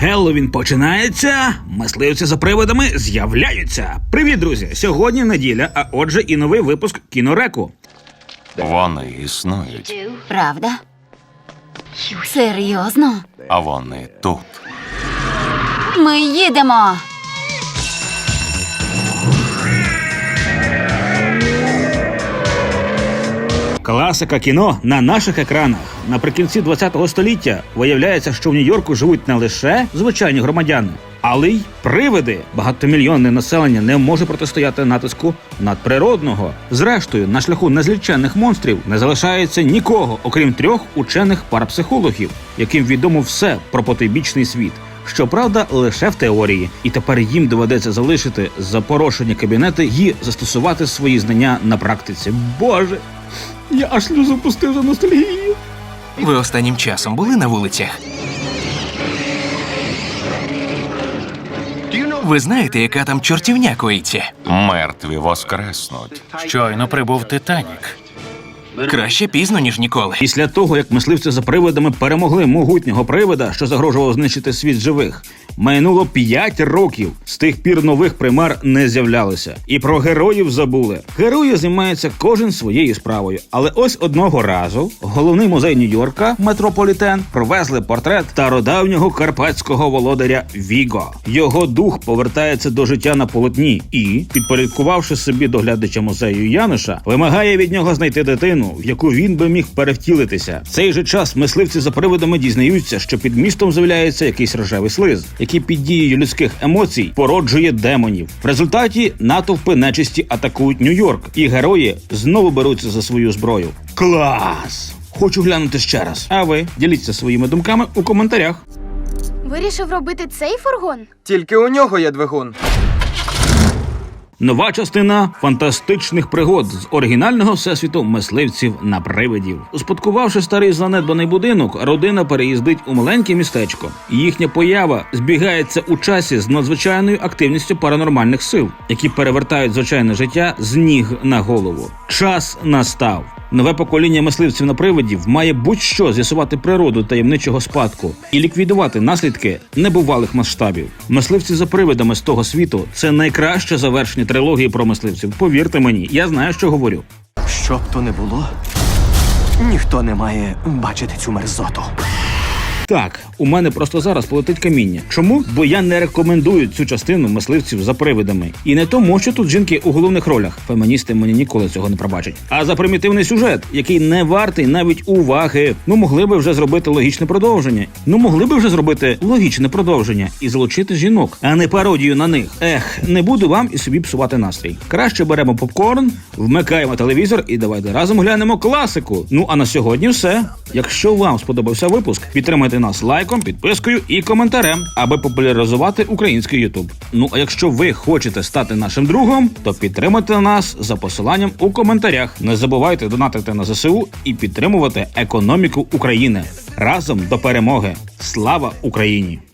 Геллоуін починається, мисливці за приводами з'являються. Привіт, друзі! Сьогодні неділя, а отже, і новий випуск кінореку. Вони існують, Правда? Серйозно? а вони тут. Ми їдемо. Класика кіно на наших екранах. Наприкінці 20-го століття виявляється, що в Нью-Йорку живуть не лише звичайні громадяни, але й привиди. Багатомільйонне населення не може протистояти натиску надприродного. Зрештою, на шляху незліченних монстрів не залишається нікого, окрім трьох учених парапсихологів, яким відомо все про потойбічний світ. Щоправда, лише в теорії, і тепер їм доведеться залишити запорошені кабінети і застосувати свої знання на практиці. Боже, я аж сльозу пустив за ностальгію. Ви останнім часом були на вулицях? Ви знаєте, яка там чортівня коїться? Мертві воскреснуть. Щойно прибув Титанік. Краще пізно, ніж ніколи. Після того, як мисливці за привидами перемогли могутнього привида, що загрожував знищити світ живих, минуло 5 років. З тих пір нових примар не з'являлося. І про героїв забули. Герої займаються кожен своєю справою. Але ось одного разу головний музей Нью-Йорка Метрополітен провезли портрет стародавнього карпатського володаря Віго. Його дух повертається до життя на полотні і, підпорядкувавши собі доглядача музею Януша, вимагає від нього знайти дитину, в яку він би міг перевтілитися. В цей же час мисливці за привидами дізнаються, що під містом з'являється якийсь рожевий слиз, який під дією людських емоцій породжує демонів. В результаті натовпи нечисті атакують Нью-Йорк, і герої знову беруться за свою зброю. Клас! Хочу глянути ще раз. А ви діліться своїми думками у коментарях. Вирішив робити цей фургон? Тільки у нього є двигун. Нова частина фантастичних пригод з оригінального всесвіту мисливців на привидів. Успадкувавши старий занедбаний будинок, родина переїздить у маленьке містечко. Їхня поява збігається у часі з надзвичайною активністю паранормальних сил, які перевертають звичайне життя з ніг на голову. Час настав. Нове покоління мисливців на привидів має будь-що з'ясувати природу таємничого спадку і ліквідувати наслідки небувалих масштабів. Мисливці за привидами з того світу це найкраще завершення трилогії про мисливців. Повірте мені, я знаю, що говорю. Що б то не було, ніхто не має бачити цю мерзоту. Так, у мене просто зараз полетить каміння. Чому? Бо я не рекомендую цю частину мисливців за привидами. І не тому, що тут жінки у головних ролях. Феміністи мені ніколи цього не пробачать. А за примітивний сюжет, який не вартий навіть уваги. Ну могли би вже зробити логічне продовження. Ну могли би вже зробити логічне продовження і залучити жінок, а не пародію на них. Ех, не буду вам і собі псувати настрій. Краще беремо попкорн, вмикаємо телевізор і давайте разом глянемо класику. Ну а на сьогодні все. Якщо вам сподобався випуск, підтримайте нас лайком, підпискою і коментарем, аби популяризувати український Ютуб. Ну а якщо ви хочете стати нашим другом, то підтримайте нас за посиланням у коментарях. Не забувайте донатити на ЗСУ і підтримувати економіку України разом до перемоги. Слава Україні!